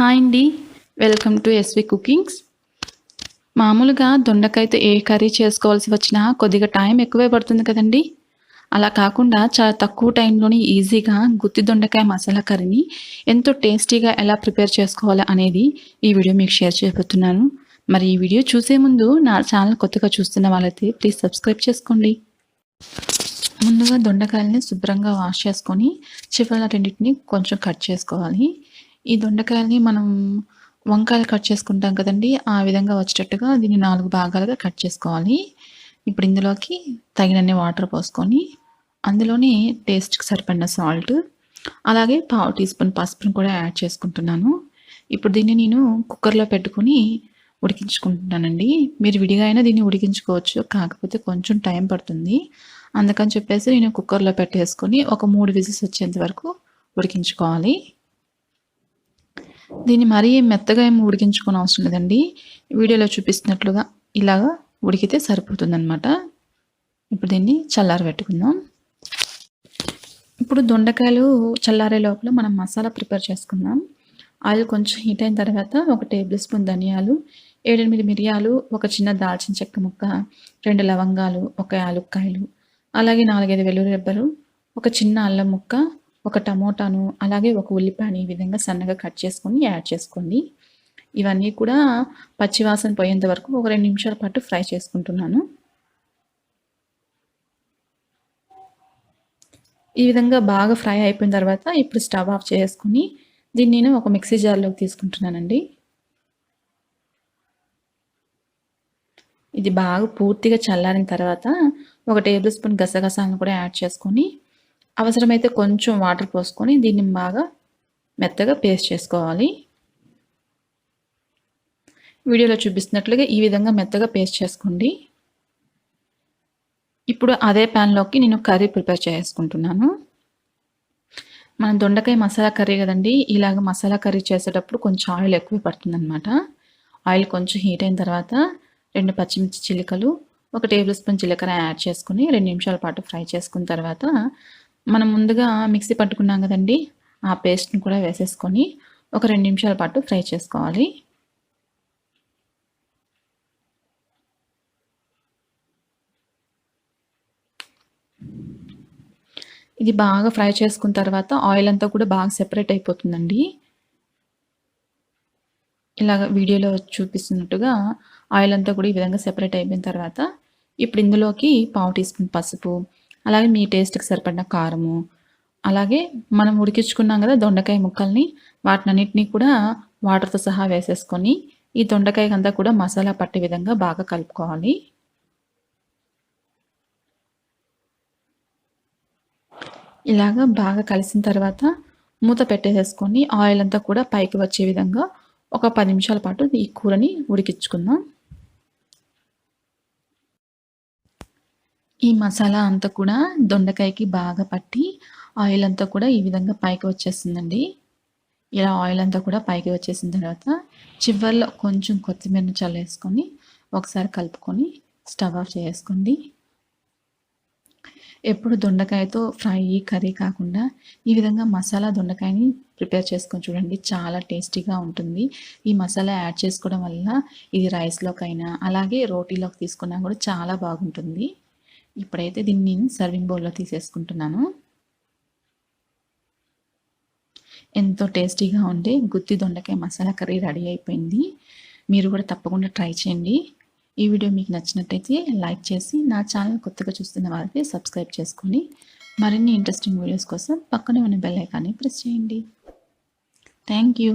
Hi అండి. Welcome to SV cookings. మామూలుగా దొండకాయతో ఏ కర్రీ చేసుకోవాల్సి వచ్చినా కొద్దిగా టైం ఎక్కువే పడుతుంది కదండి. అలా కాకుండా చాలా తక్కువ టైంలోనే ఈజీగా గుత్తి దొండకాయ మసాలా కర్రీని ఎంతో టేస్టీగా ఎలా ప్రిపేర్ చేసుకోవాలి అనేది ఈ వీడియో మీకు షేర్ చేయబోతున్నాను. మరి ఈ వీడియో చూసే ముందు నా ఛానల్ కొత్తగా చూస్తున్న వాళ్ళైతే ప్లీజ్ సబ్స్క్రైబ్ చేసుకోండి. ముందుగా దొండకాయలని శుభ్రంగా వాష్ చేసుకొని చివరి రెండింటిని కొంచెం కట్ చేసుకోవాలి. ఈ దొండకాయల్ని మనం వంకాయలు కట్ చేసుకుంటాం కదండి ఆ విధంగా వచ్చేటట్టుగా దీన్ని నాలుగు భాగాలుగా కట్ చేసుకోవాలి. ఇప్పుడు ఇందులోకి తగినన్ని వాటర్ పోసుకొని అందులోనే టేస్ట్కి సరిపడిన సాల్ట్ అలాగే పావు టీ స్పూన్ పసుపును కూడా యాడ్ చేసుకుంటున్నాను. ఇప్పుడు దీన్ని నేను కుక్కర్లో పెట్టుకుని ఉడికించుకుంటున్నానండి. మీరు విడిగా అయినా దీన్ని ఉడికించుకోవచ్చు కాకపోతే కొంచెం టైం పడుతుంది. అందుకని చెప్పేసి నేను కుక్కర్లో పెట్టేసుకొని ఒక మూడు విజిల్స్ వచ్చేంత వరకు ఉడికించుకోవాలి. దీన్ని మరీ మెత్తగా ఏమి ఉడికించుకోని అవసరం లేదండి. వీడియోలో చూపిస్తున్నట్లుగా ఇలాగా ఉడికితే సరిపోతుందన్నమాట. ఇప్పుడు దీన్ని చల్లారి పెట్టుకుందాం. ఇప్పుడు దొండకాయలు చల్లారే లోపల మనం మసాలా ప్రిపేర్ చేసుకుందాం. ఆయిల్ కొంచెం హీట్ అయిన తర్వాత ఒక టేబుల్ స్పూన్ ధనియాలు ఏడెనిమిది మిరియాలు ఒక చిన్న దాల్చిన చెక్క ముక్క రెండు లవంగాలు ఒక యాలుక్కాయలు అలాగే నాలుగైదు వెల్లుల్లి రెబ్బలు ఒక చిన్న అల్లం ముక్క ఒక టమోటాను అలాగే ఒక ఉల్లిపాయని ఈ విధంగా సన్నగా కట్ చేసుకొని యాడ్ చేసుకోండి. ఇవన్నీ కూడా పచ్చివాసన పోయేంత వరకు ఒక రెండు నిమిషాల పాటు ఫ్రై చేసుకుంటున్నాను. ఈ విధంగా బాగా ఫ్రై అయిపోయిన తర్వాత ఇప్పుడు స్టవ్ ఆఫ్ చేసుకుని దీన్ని నేను ఒక మిక్సీ జార్లోకి తీసుకుంటున్నానండి. ఇది బాగా పూర్తిగా చల్లారిన తర్వాత ఒక టేబుల్ స్పూన్ గసగసాలను కూడా యాడ్ చేసుకొని అవసరమైతే కొంచెం వాటర్ పోసుకొని దీన్ని బాగా మెత్తగా పేస్ట్ చేసుకోవాలి. వీడియోలో చూపిస్తున్నట్లుగా ఈ విధంగా మెత్తగా పేస్ట్ చేసుకోండి. ఇప్పుడు అదే ప్యాన్లోకి నేను కర్రీ ప్రిపేర్ చేసుకుంటున్నాను. మన దొండకాయ మసాలా కర్రీ కదండి ఇలాగ మసాలా కర్రీ చేసేటప్పుడు కొంచెం ఆయిల్ ఎక్కువ పడుతుందన్నమాట. ఆయిల్ కొంచెం హీట్ అయిన తర్వాత రెండు పచ్చిమిర్చి చిలికలు ఒక టేబుల్ స్పూన్ జీలకర్ర యాడ్ చేసుకుని రెండు నిమిషాల పాటు ఫ్రై చేసుకున్న తర్వాత మనం ముందుగా మిక్సీ పట్టుకున్నాం కదండి ఆ పేస్ట్ని కూడా వేసేసుకొని ఒక రెండు నిమిషాల పాటు ఫ్రై చేసుకోవాలి. ఇది బాగా ఫ్రై చేసుకున్న తర్వాత ఆయిల్ అంతా కూడా బాగా సెపరేట్ అయిపోతుందండి. ఇలాగ వీడియోలో చూపిస్తున్నట్టుగా ఆయిల్ అంతా కూడా ఈ విధంగా సెపరేట్ అయిపోయిన తర్వాత ఇప్పుడు ఇందులోకి పావు టీ స్పూన్ పసుపు అలాగే మీ టేస్ట్కి సరిపడిన కారము అలాగే మనం ఉడికించుకున్నాం కదా దొండకాయ ముక్కల్ని వాటినన్నిటినీ కూడా వాటర్తో సహా వేసేసుకొని ఈ దొండకాయ అంతా కూడా మసాలా పట్టే విధంగా బాగా కలుపుకోవాలి. ఇలాగ బాగా కలిసిన తర్వాత మూత పెట్టేసేసుకొని ఆయిల్ అంతా కూడా పైకి వచ్చే విధంగా ఒక పది నిమిషాల పాటు ఈ కూరని ఉడికించుకుందాం. ఈ మసాలా అంతా కూడా దొండకాయకి బాగా పట్టి ఆయిల్ అంతా కూడా ఈ విధంగా పైకి వచ్చేస్తుందండి ఇలా ఆయిల్ అంతా కూడా పైకి వచ్చేసిన తర్వాత చివరిలో కొంచెం కొత్తిమీరను చల్లేసుకొని ఒకసారి కలుపుకొని స్టవ్ ఆఫ్ చేసుకోండి. ఎప్పుడు దొండకాయతో ఫ్రై కర్రీ కాకుండా ఈ విధంగా మసాలా దొండకాయని ప్రిపేర్ చేసుకొని చూడండి. చాలా టేస్టీగా ఉంటుంది. ఈ మసాలా యాడ్ చేసుకోవడం వల్ల ఇది రైస్లోకైనా అలాగే రోటీలోకి తీసుకున్నా కూడా చాలా బాగుంటుంది. ఇప్పుడైతే దీన్ని నేను సర్వింగ్ బౌల్లో తీసేసుకుంటున్నాను. ఎంతో టేస్టీగా ఉండే గుత్తి దొండకాయ మసాలా కర్రీ రెడీ అయిపోయింది. మీరు కూడా తప్పకుండా ట్రై చేయండి. ఈ వీడియో మీకు నచ్చినట్టయితే లైక్ చేసి నా ఛానల్ కొత్తగా చూస్తున్న వారికి సబ్స్క్రైబ్ చేసుకొని మరిన్ని ఇంట్రెస్టింగ్ వీడియోస్ కోసం పక్కనే ఉన్న బెల్ ఐకాన్ని ప్రెస్ చేయండి. Thank you.